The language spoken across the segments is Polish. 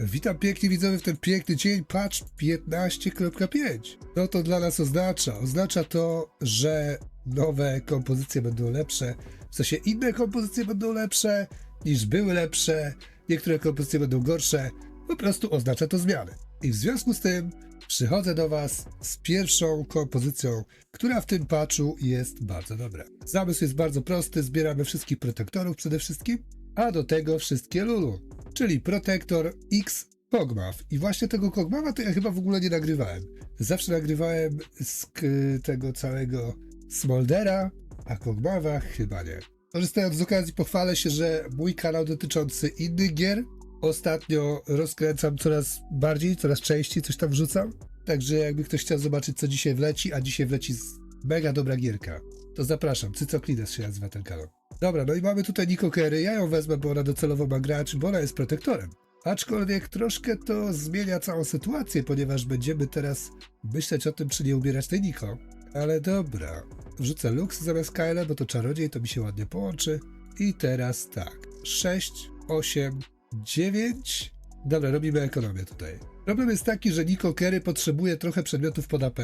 Witam pięknie widzowie w ten piękny dzień, patch 15.5. No to dla nas oznacza? Oznacza to, że nowe kompozycje będą lepsze, w sensie inne kompozycje będą lepsze niż były lepsze, niektóre kompozycje będą gorsze, po prostu oznacza to zmiany. I w związku z tym przychodzę do Was z pierwszą kompozycją, która w tym patchu jest bardzo dobra. Zamysł jest bardzo prosty, zbieramy wszystkich protektorów przede wszystkim, a do tego wszystkie Lulu, czyli protektor X Kogmaw. I właśnie tego Kogmawa to ja chyba w ogóle nie nagrywałem. Zawsze nagrywałem z tego całego Smoldera, a Kogmawa chyba nie. Korzystając z okazji pochwalę się, że mój kanał dotyczący innych gier ostatnio rozkręcam coraz bardziej, coraz częściej coś tam wrzucam. Także jakby ktoś chciał zobaczyć co dzisiaj wleci, a dzisiaj wleci mega dobra gierka, to zapraszam. Cycoklides się nazywa ten kanał. Dobra, no i mamy tutaj Niko Kerry. Ja ją wezmę, bo ona docelowo ma gracz, bo ona jest protektorem. Aczkolwiek troszkę to zmienia całą sytuację, ponieważ będziemy teraz myśleć o tym, czy nie ubierać tej Niko. Ale dobra. Wrzucę Lux zamiast Kyle, bo to czarodziej, to mi się ładnie połączy. I teraz tak. 6, 8, 9. Dobra, robimy ekonomię tutaj. Problem jest taki, że Niko Kerry potrzebuje trochę przedmiotów pod AP,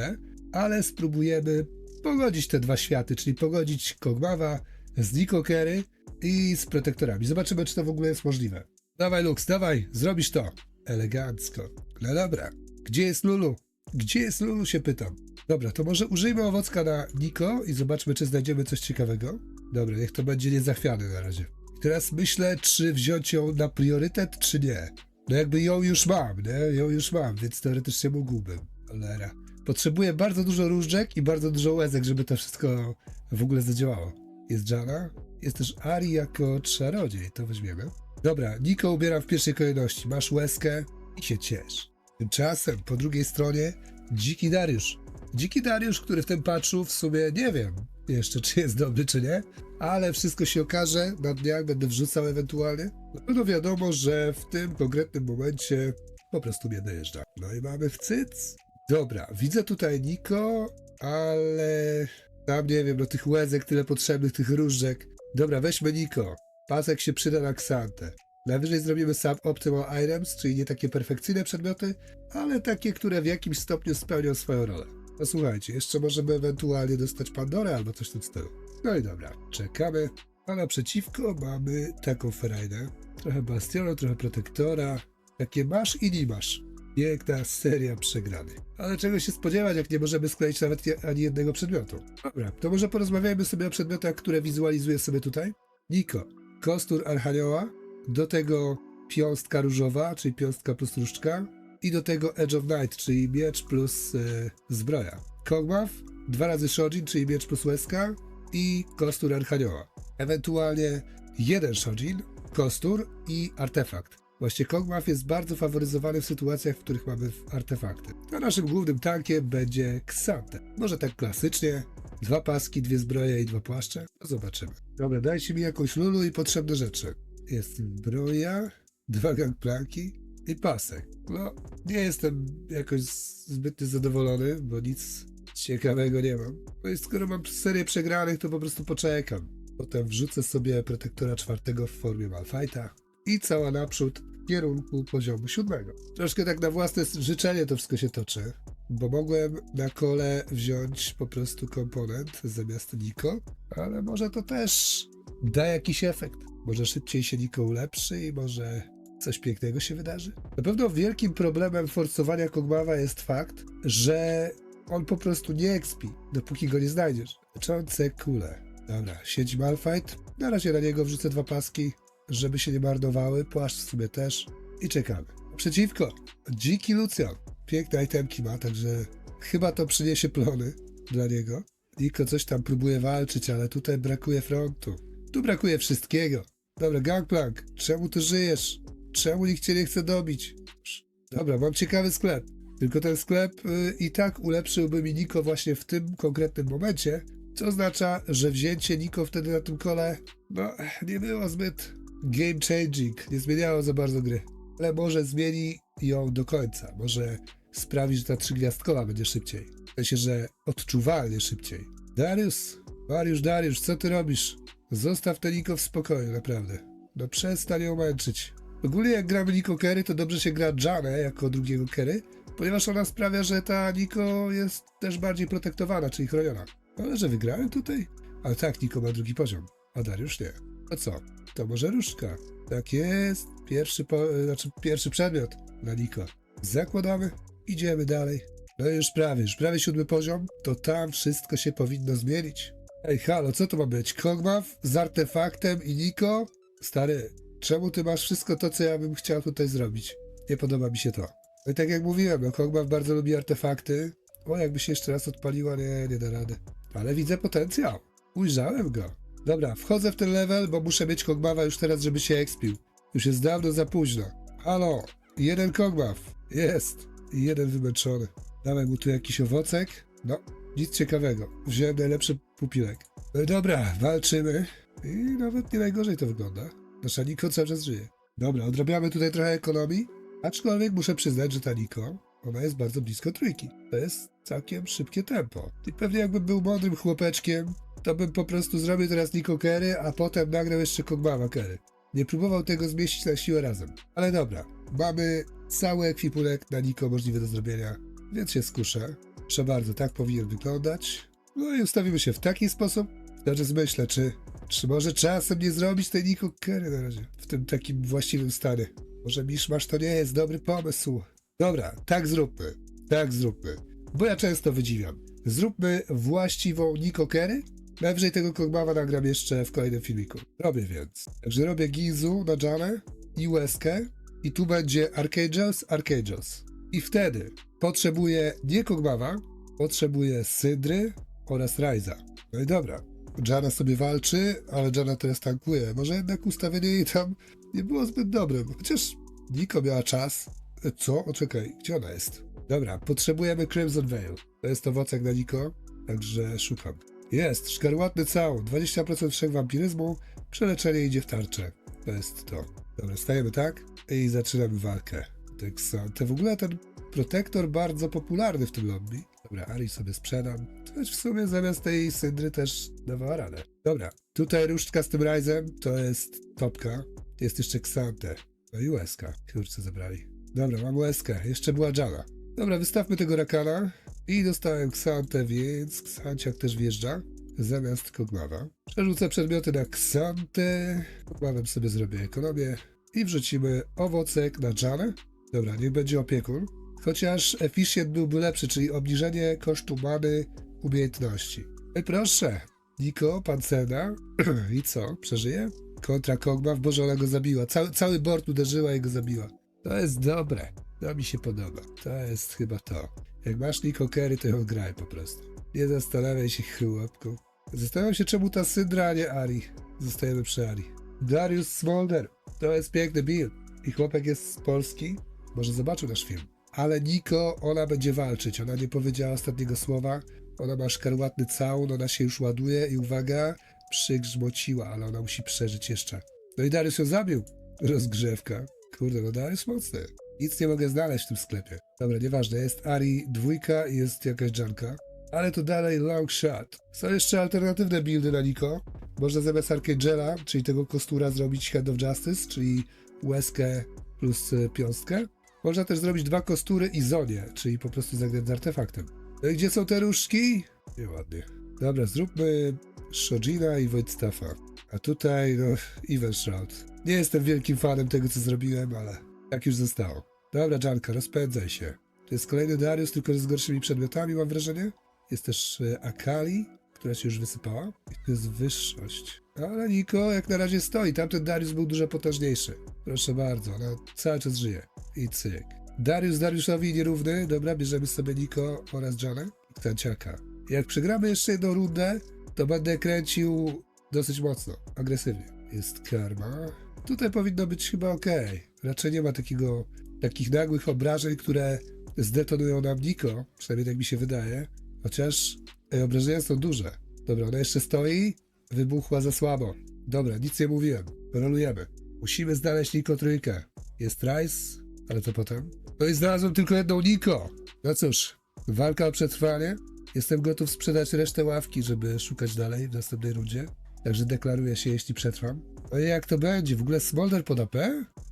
ale spróbujemy pogodzić te dwa światy, czyli pogodzić Kogmawa z Niko Kerry i z protektorami. Zobaczymy, czy to w ogóle jest możliwe. Dawaj, Lux, dawaj, zrobisz to. Elegancko. No dobra. Gdzie jest Lulu? Gdzie jest Lulu, się pytam. Dobra, to może użyjmy owocka na Niko i zobaczmy, czy znajdziemy coś ciekawego. Dobra, niech to będzie niezachwiany na razie. Teraz myślę, czy wziąć ją na priorytet, czy nie. No jakby ją już mam, nie? Ją już mam, więc teoretycznie mógłbym. Cholera. Potrzebuję bardzo dużo różdżek i bardzo dużo łezek, żeby to wszystko w ogóle zadziałało. Jest Jana, jest też Ari jako czarodziej, to weźmiemy. Dobra, Niko ubieram w pierwszej kolejności. Masz łezkę i się ciesz. Tymczasem po drugiej stronie Dziki Dariusz. Dziki Dariusz, który w tym patchu w sumie nie wiem jeszcze, czy jest dobry, czy nie, ale wszystko się okaże. Na dniach będę wrzucał ewentualnie. Na pewno wiadomo, że w tym konkretnym momencie po prostu mnie dojeżdża. No i mamy w cyc. Dobra, widzę tutaj Niko, ale tam nie wiem, no tych łezek tyle potrzebnych, tych różdżek. Dobra, weźmy Niko. Pasek się przyda na Ksantę. Najwyżej zrobimy sub-optimal items, czyli nie takie perfekcyjne przedmioty, ale takie, które w jakimś stopniu spełnią swoją rolę. No słuchajcie, jeszcze możemy ewentualnie dostać Pandorę albo coś w. No i dobra, czekamy. A naprzeciwko mamy taką ferajnę. Trochę bastionu, trochę protektora. Takie masz i nie masz. Piękna seria przegranych. Ale czego się spodziewać, jak nie możemy skleić nawet ani jednego przedmiotu. Dobra, to może porozmawiajmy sobie o przedmiotach, które wizualizuję sobie tutaj. Niko, kostur Archanioła, do tego piąstka różowa, czyli piąstka plus różdżka i do tego Edge of Night, czyli miecz plus e, zbroja. Kogmaw, dwa razy Shojin, czyli miecz plus łezka i kostur Archanioła. Ewentualnie jeden Shojin, kostur i artefakt. Właśnie Kogmaw jest bardzo faworyzowany w sytuacjach, w których mamy artefakty. A naszym głównym tankiem będzie Xante. Może tak klasycznie, dwa paski, dwie zbroje i dwa płaszcze. No zobaczymy. Dobra, dajcie mi jakąś lulu i potrzebne rzeczy. Jest zbroja, dwa gangplanki i pasek. No, nie jestem jakoś zbytnio zadowolony, bo nic ciekawego nie mam. No i skoro mam serię przegranych, to po prostu poczekam. Potem wrzucę sobie protektora czwartego w formie Malfighta i cała naprzód kierunku poziomu siódmego. Troszkę tak na własne życzenie to wszystko się toczy, bo mogłem na kole wziąć po prostu komponent zamiast Niko, ale może to też da jakiś efekt. Może szybciej się Niko ulepszy i może coś pięknego się wydarzy. Na pewno wielkim problemem forsowania Kogmawa jest fakt, że on po prostu nie expi, dopóki go nie znajdziesz. Leczące kule. Dobra, siedzi Malfight. Na razie na niego wrzucę dwa paski, żeby się nie marnowały. Płaszcz sobie też. I czekamy. Przeciwko, dziki Lucian. Piękne itemki ma, także chyba to przyniesie plony dla niego. Niko coś tam próbuje walczyć, ale tutaj brakuje frontu. Tu brakuje wszystkiego. Dobra, Gangplank, czemu ty żyjesz? Czemu nikt cię nie chce dobić? Dobra, mam ciekawy sklep. Tylko ten sklep y, i tak ulepszyłby mi Niko właśnie w tym konkretnym momencie, co oznacza, że wzięcie Niko wtedy na tym kole, no, nie było zbyt game changing, nie zmieniało za bardzo gry. Ale może zmieni ją do końca, może sprawi, że ta trzygwiazdkowa będzie szybciej. W sensie, że odczuwalnie szybciej. Darius, Mariusz, Dariusz, co ty robisz? Zostaw ten Niko w spokoju, naprawdę. No przestań ją męczyć. Ogólnie jak gramy Niko Kerry, to dobrze się gra Janę jako drugiego Kerry, ponieważ ona sprawia, że ta Niko jest też bardziej protektowana, czyli chroniona. Ale że wygrałem tutaj? Ale tak, Niko ma drugi poziom, a Dariusz nie. A co? To może różdżka. Tak jest. Pierwszy, po, znaczy pierwszy przedmiot na Niko. Zakładamy, idziemy dalej. No już prawie, już prawie siódmy poziom, to tam wszystko się powinno zmienić. Ej, halo, co to ma być? Kogmaw z artefaktem i Niko? Stary, czemu ty masz wszystko to, co ja bym chciał tutaj zrobić? Nie podoba mi się to. No i tak jak mówiłem, no Kogmaw bardzo lubi artefakty. O, jakby się jeszcze raz odpaliła, nie, nie da rady. Ale widzę potencjał. Ujrzałem go. Dobra, wchodzę w ten level, bo muszę mieć Kogmawa już teraz, żeby się expił. Już jest dawno za późno. Halo, jeden Kogmaw. Jest. I jeden wymęczony. Dałem mu tu jakiś owocek. No, nic ciekawego. Wziąłem najlepszy pupilek. No dobra, walczymy. I nawet nie najgorzej to wygląda. Nasza Niko cały czas żyje. Dobra, odrabiamy tutaj trochę ekonomii. Aczkolwiek muszę przyznać, że ta Niko, ona jest bardzo blisko trójki. To jest całkiem szybkie tempo. I pewnie jakbym był mądrym chłopeczkiem, to bym po prostu zrobił teraz Niko Kerry, a potem nagrał jeszcze Kogmawa Kerry. Nie próbował tego zmieścić na siłę razem. Ale dobra, mamy cały ekwipunek na Niko możliwy do zrobienia, więc się skuszę. Proszę bardzo, tak powinien wyglądać. No i ustawimy się w taki sposób. Teraz myślę, czy, czy może czasem nie zrobić tej Niko Kerry na razie. W tym takim właściwym stanie. Może miszmasz to nie jest dobry pomysł. Dobra, tak zróbmy. Tak zróbmy. Bo ja często wydziwiam. Zróbmy właściwą Niko Kerry. Najwyżej tego Kogmawa nagram jeszcze w kolejnym filmiku. Robię więc. Także robię Gizu na Janę i Łeskę. I tu będzie Archangels, Archangels. I wtedy potrzebuję nie Kogmawa, potrzebuję Sydry oraz Ryza. No i dobra. Jana sobie walczy, ale Jana teraz tankuje. Może jednak ustawienie jej tam nie było zbyt dobrym. Chociaż Niko miała czas. E, Co? Oczekaj, gdzie ona jest? Dobra, potrzebujemy Crimson Veil. To jest owocek na Niko, także szukam. Jest, szkarłatny całun, 20% wszech wampiryzmu, przeleczenie idzie w tarczę. To jest to. Dobra, stajemy tak i zaczynamy walkę. Tak są. To w ogóle ten protektor bardzo popularny w tym lobby. Dobra, Ari sobie sprzedam. Też w sumie zamiast tej syndry też dawała radę. Dobra, tutaj różdżka z tym Ryzem to jest topka. Jest jeszcze Xante. No i łezka. Kurczę, zabrali. Dobra, mam łezkę. Jeszcze była Jana. Dobra, wystawmy tego rakana. I dostałem Xantę, więc Xanciak też wjeżdża. Zamiast Kogmawa. Przerzucę przedmioty na Xantę. Kogmawem sobie zrobię ekonomię. I wrzucimy owocek na Janę. Dobra, niech będzie opiekun. Chociaż efficient byłby lepszy, czyli obniżenie kosztu many umiejętności. No i proszę, Niko, pancerna. I co, przeżyje? Kontra Kogmaw, Boże, ona go zabiła. Cały, cały board uderzyła i go zabiła. To jest dobre. To mi się podoba. To jest chyba to. Jak masz Niko Kerry, to ją graj po prostu. Nie zastanawiaj się, chłopku. Zastanawiam się, czemu ta Sydra, a nie Ari. Zostajemy przy Ari. Darius Smolder. To jest piękny build. I chłopak jest z Polski. Może zobaczył nasz film. Ale Niko, ona będzie walczyć. Ona nie powiedziała ostatniego słowa. Ona ma szkarłatny całun, ona się już ładuje i uwaga, przygrzmociła, ale ona musi przeżyć jeszcze. No i Darius ją zabił. Rozgrzewka. Kurde, no Darius mocny. Nic nie mogę znaleźć w tym sklepie. Dobra, nieważne, jest Ari dwójka i jest jakaś Janka. Ale to dalej long shot. Są jeszcze alternatywne buildy na Niko. Można zamiast Archangela, czyli tego kostura, zrobić Head of Justice, czyli łezkę plus y, piąstkę. Można też zrobić dwa kostury i Zonię, czyli po prostu zagrać z artefaktem. No i gdzie są te różdżki? Nieładnie. Dobra, zróbmy Shojina i Wojtstaffa. A tutaj, no, Evil Shroud. Nie jestem wielkim fanem tego, co zrobiłem, ale tak już zostało. Dobra, Janka, rozpędzaj się. To jest kolejny Darius, tylko z gorszymi przedmiotami, mam wrażenie. Jest też e, Akali, która się już wysypała. I to jest wyższość. Ale Niko jak na razie stoi. Tamten Darius był dużo potężniejszy. Proszę bardzo, ona cały czas żyje. I cyk. Darius Dariuszowi nierówny. Dobra, bierzemy sobie Niko oraz Janę. I. Jak przegramy jeszcze jedną rundę, to będę kręcił dosyć mocno, agresywnie. Jest karma. Tutaj powinno być chyba ok. Raczej nie ma takiego, takich nagłych obrażeń, które zdetonują nam Niko, przynajmniej tak mi się wydaje. Chociaż obrażenia są duże. Dobra, ona jeszcze stoi, wybuchła za słabo. Dobra, nic nie mówiłem. Rolujemy. Musimy znaleźć Niko trójkę. Jest Rice, ale to potem. No i znalazłem tylko jedną Niko. No cóż, walka o przetrwanie. Jestem gotów sprzedać resztę ławki, żeby szukać dalej w następnej rundzie. Także deklaruję się, jeśli przetrwam. No i jak to będzie? W ogóle Smolder pod AP?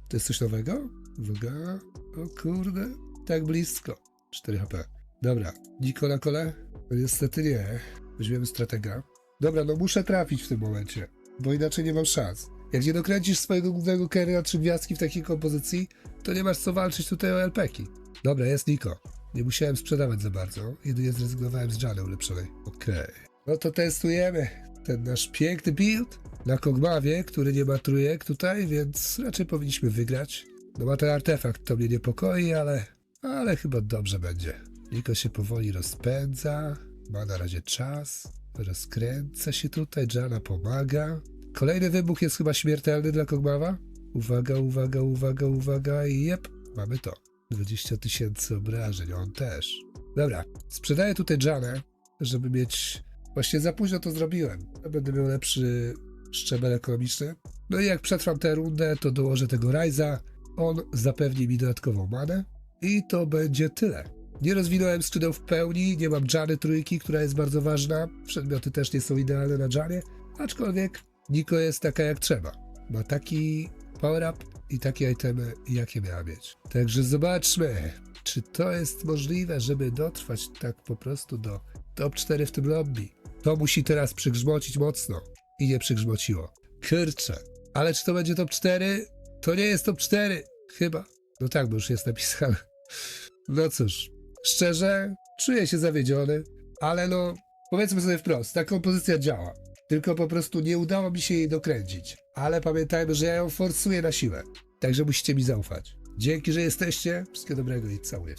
To jest coś nowego? Uwaga. O kurde. Tak blisko. 4 HP. Dobra. Niko na kole? No niestety nie. Weźmiemy stratega. Dobra, no muszę trafić w tym momencie, bo inaczej nie mam szans. Jak nie dokręcisz swojego głównego carry na trzy gwiazdki w takiej kompozycji, to nie masz co walczyć tutaj o LPki. Dobra, jest Niko. Nie musiałem sprzedawać za bardzo, jedynie zrezygnowałem z Jany ulepszonej. Okej. No to testujemy ten nasz piękny build na Kogmawie, który nie ma trójek tutaj, więc raczej powinniśmy wygrać. No ma ten artefakt, to mnie niepokoi, ale, ale chyba dobrze będzie. Niko się powoli rozpędza, ma na razie czas, rozkręca się tutaj, Jana pomaga. Kolejny wybuch jest chyba śmiertelny dla Kogmawa. Uwaga, uwaga, uwaga, uwaga i jep, mamy to. 20 tysięcy obrażeń, on też. Dobra, sprzedaję tutaj Janę, żeby mieć... Właśnie za późno to zrobiłem. Będę miał lepszy szczebel ekonomiczny. No i jak przetrwam tę rundę, to dołożę tego Ryza. On zapewni mi dodatkową manę. I to będzie tyle. Nie rozwinąłem skrzydeł w pełni, nie mam Jany trójki, która jest bardzo ważna. Przedmioty też nie są idealne na Janie, aczkolwiek Niko jest taka jak trzeba. Ma taki power-up i takie itemy, jakie miała mieć. Także zobaczmy, czy to jest możliwe, żeby dotrwać tak po prostu do top 4 w tym lobby. To musi teraz przygrzmocić mocno. I nie przygrzmociło. Kurczę. Ale czy to będzie top 4? To nie jest top 4. Chyba. No tak, bo już jest napisane. No cóż. Szczerze, czuję się zawiedziony, ale no, powiedzmy sobie wprost, ta kompozycja działa. Tylko po prostu nie udało mi się jej dokręcić. Ale pamiętajmy, że ja ją forsuję na siłę. Także musicie mi zaufać. Dzięki, że jesteście. Wszystkiego dobrego i całuję.